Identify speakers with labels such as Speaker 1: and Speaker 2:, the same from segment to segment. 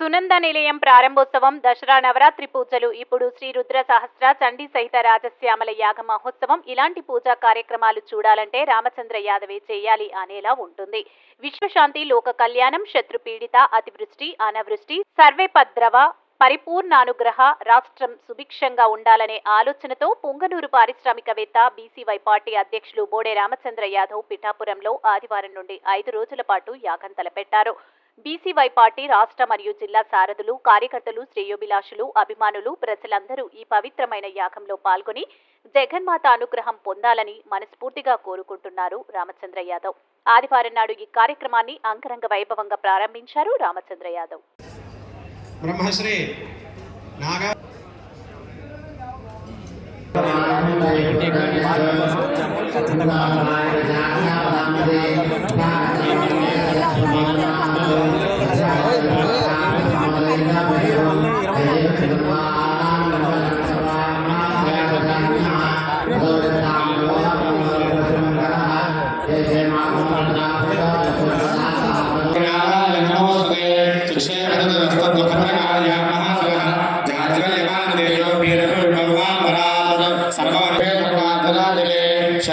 Speaker 1: సునంద నిలయం ప్రారంభోత్సవం దసరా నవరాత్రి పూజలు ఇప్పుడు శ్రీ రుద్ర సహస్ర చండీ సహిత రాజశ్యామల యాగ మహోత్సవం ఇలాంటి పూజా కార్యక్రమాలు చూడాలంటే రామచంద్ర యాదవే చేయాలి అనేలా ఉంటుంది. విశ్వశాంతి లోక కళ్యాణం శత్రుపీడిత అతివృష్టి అనావృష్టి సర్వేపద్రవ పరిపూర్ణానుగ్రహ రాష్ట్రం సుభిక్షంగా ఉండాలనే ఆలోచనతో పుంగనూరు పారిశ్రామికవేత్త బీసీవై పార్టీ అధ్యక్షులు బోడే రామచంద్ర యాదవ్ పిఠాపురంలో ఆదివారం నుండి ఐదు రోజుల పాటు యాగం తలపెట్టారు. బీసీవై పార్టీ రాష్ట్ర మరియు జిల్లా సారథులు కార్యకర్తలు శ్రేయోభిలాషులు అభిమానులు ప్రజలందరూ ఈ పవిత్రమైన యాగంలో పాల్గొని జగన్మాత అనుగ్రహం పొందాలని మనస్ఫూర్తిగా కోరుకుంటున్నారు రామచంద్ర యాదవ్. ఆదివారం నాడు ఈ కార్యక్రమాన్ని అంగరంగ వైభవంగా ప్రారంభించారు రామచంద్ర యాదవ్.
Speaker 2: బ్రహ్మశ్రీ నాగా
Speaker 3: కామాక్షి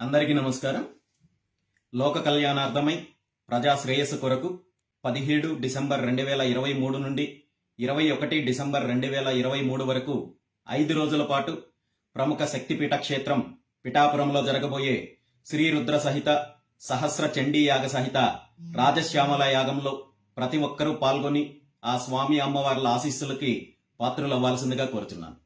Speaker 4: అందరికీ నమస్కారం. లోక కళ్యాణార్థమై ప్రజా శ్రేయస్సు కొరకు పదిహేడు డిసెంబర్ రెండు వేల ఇరవై మూడు నుండి ఇరవై ఒకటి డిసెంబర్ రెండు వేల ఇరవై మూడు వరకు ఐదు రోజుల పాటు ప్రముఖ శక్తిపీఠ క్షేత్రం పిఠాపురంలో జరగబోయే శ్రీరుద్ర సహిత సహస్ర చండీ యాగ సహిత రాజశ్యామల యాగంలో ప్రతి ఒక్కరూ పాల్గొని ఆ స్వామి అమ్మవార్ల ఆశీస్సులకి పాత్రులవ్వాల్సిందిగా కోరుచున్నాను.